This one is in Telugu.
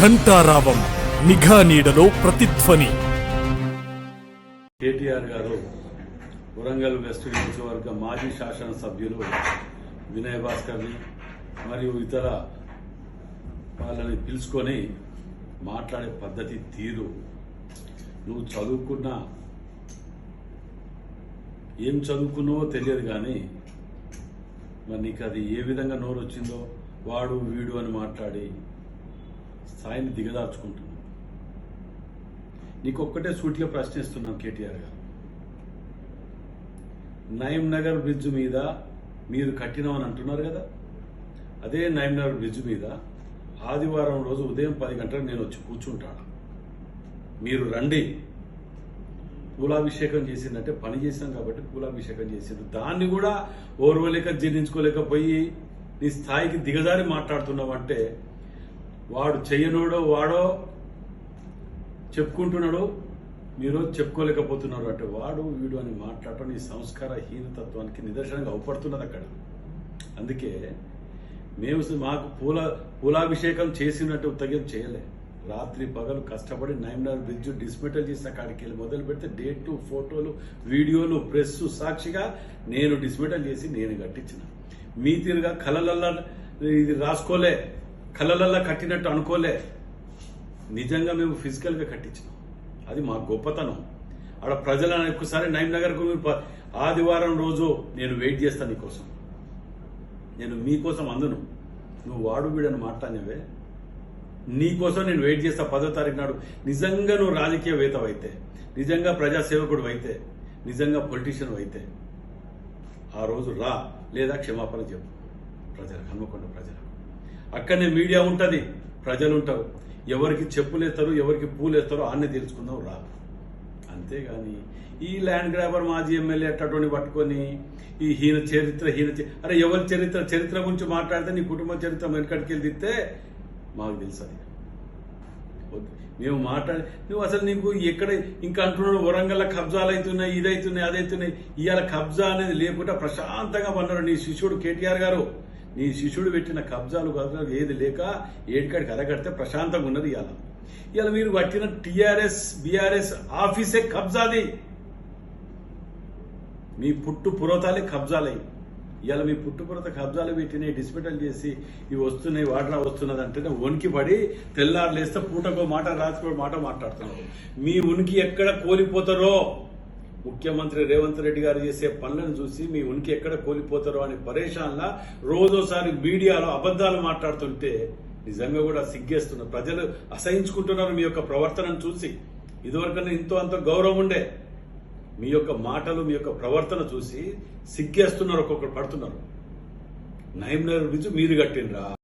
ఘంటారావం నిఘా నీడలో ప్రతిధ్వని. కేటీఆర్ గారు వరంగల్ వెస్ట్ నియోజకవర్గ మాజీ శాసనసభ్యులు వినయ్ భాస్కర్ని మరియు ఇతర వాళ్ళని పిలుచుకొని మాట్లాడే పద్ధతి తీరు. నువ్వు చదువుకున్న ఏం చదువుకున్నావో తెలియదు కానీ మరి నీకు అది ఏ విధంగా నోరు వచ్చిందో వాడు వీడు అని మాట్లాడి స్థాయిని దిగదార్చుకుంటున్నావు నీకు ఒక్కటే సూటిగా ప్రశ్నిస్తున్నాం కేటీఆర్ గారు. నయం నగర్ బ్రిడ్జ్ మీద మీరు కట్టినామని అంటున్నారు కదా? అదే నయం నగర్ బ్రిడ్జ్ మీద ఆదివారం రోజు ఉదయం పది గంటలకు నేను వచ్చి కూర్చుంటాను. మీరు రండి. పూలాభిషేకం చేసిందంటే పని చేశాం కాబట్టి పూలాభిషేకం చేసిండు. దాన్ని కూడా ఓర్వలేక జీర్ణించుకోలేకపోయి నీ స్థాయికి దిగజారి మాట్లాడుతున్నావంటే వాడు చెయ్యనోడో వాడో చెప్పుకుంటున్నాడు మీరు చెప్పుకోలేకపోతున్నారు అంటే వాడు వీడు అని మాట్లాడటం ఈ సంస్కార హీనతత్వానికి నిదర్శనంగా అవపడుతున్నది అక్కడ. అందుకే మేము మాకు పూల పూలాభిషేకం చేసినట్టు ఉత్తగం చేయలే. రాత్రి పగలు కష్టపడి నైమ్నార్ బ్రిడ్జ్ డిస్మెటల్ చేసిన కాడికి వెళ్ళి మొదలు పెడితే డేట్లు ఫోటోలు వీడియోలు ప్రెస్ సాక్షిగా నేను డిస్మెటల్ చేసి నేను కట్టించిన. మీ తీరుగా కలలల్లా ఇది రాసుకోలే. కలలల్లా కట్టినట్టు అనుకోలే. నిజంగా మేము ఫిజికల్గా కట్టించినాం. అది మా గొప్పతనం. ఆడ ప్రజల ఒక్కసారి నైమ్ నగర్కు మీరు ప- ఆదివారం రోజు నేను వెయిట్ చేస్తాను నీకోసం నేను మీకోసం అందును. నువ్వు వాడు వీడని మాట్లాడినవే. నీకోసం నేను వెయిట్ చేస్తా పదో తారీఖు నాడు. నిజంగా నువ్వు రాజకీయవేత్తవు అయితే నిజంగా ప్రజాసేవకుడు అయితే నిజంగా పొలిటీషియన్ అయితే ఆ రోజు రా. లేదా క్షమాపణ చెప్పు. ప్రజలకు హన్మకొండ ప్రజలకు. అక్కడనే మీడియా ఉంటుంది ప్రజలు ఉంటారు ఎవరికి చెప్పులేస్తారు ఎవరికి పూలేస్తారో అన్నీ తెలుసుకుందాం రా. అంతేగాని ఈ ల్యాండ్ గ్రాబర్ మాజీ ఎమ్మెల్యే అట్టటువంటి పట్టుకొని ఈ హీన చరిత్ర హీన అరే ఎవరి చరిత్ర చరిత్ర గురించి మాట్లాడితే నీ కుటుంబ చరిత్ర వెనకటికి వెళ్ళి తిస్తే మాకు తెలుసు అది. మేము మాట్లాడి నువ్వు అసలు నీకు ఎక్కడ ఇంకా అంటున్నాడు వరంగల్ కబ్జాలు అవుతున్నాయి ఇదైతున్నాయి అదైతున్నాయి. ఇవాళ కబ్జా అనేది లేకుండా ప్రశాంతంగా పన్నారు నీ శిష్యుడు కేటీఆర్ గారు. నీ శిష్యుడు పెట్టిన కబ్జాలు కబ్జాలు ఏది లేక ఏడికాడికి అరగడితే ప్రశాంతంగా ఉన్నది ఇవాళ. ఇవాళ మీరు పట్టిన టిఆర్ఎస్ బిఆర్ఎస్ ఆఫీసే కబ్జాది. మీ పుట్టు పురోతాలే కబ్జాలై. ఇవాళ మీ పుట్టుపురత కబ్జాలు పెట్టినాయి డిస్పెటల్ చేసి ఇవి వస్తున్నాయి వాడరా వస్తున్నది అంటేనే వణికి పడి తెల్లారులేస్తే పూటకో మాట రాసుకో మాట మాట్లాడుతున్నారు. మీ ఉనికి ఎక్కడ కోల్పోతారో? ముఖ్యమంత్రి రేవంత్ రెడ్డి గారు చేసే పనులను చూసి మీ ఉనికి ఎక్కడ కోల్పోతారో అనే పరేషాన్లా రోజోసారి మీడియాలో అబద్ధాలు మాట్లాడుతుంటే నిజంగా కూడా సిగ్గేస్తున్నారు ప్రజలు అసహించుకుంటున్నారు మీ యొక్క ప్రవర్తనను చూసి. ఇదివరకన్నా ఇంతో అంత గౌరవం ఉండే. మీ యొక్క మాటలు మీ యొక్క ప్రవర్తన చూసి సిగ్గేస్తున్నారు ఒక్కొక్కరు పడుతున్నారు. నైమ్ నగర్ మీరు కట్టినరా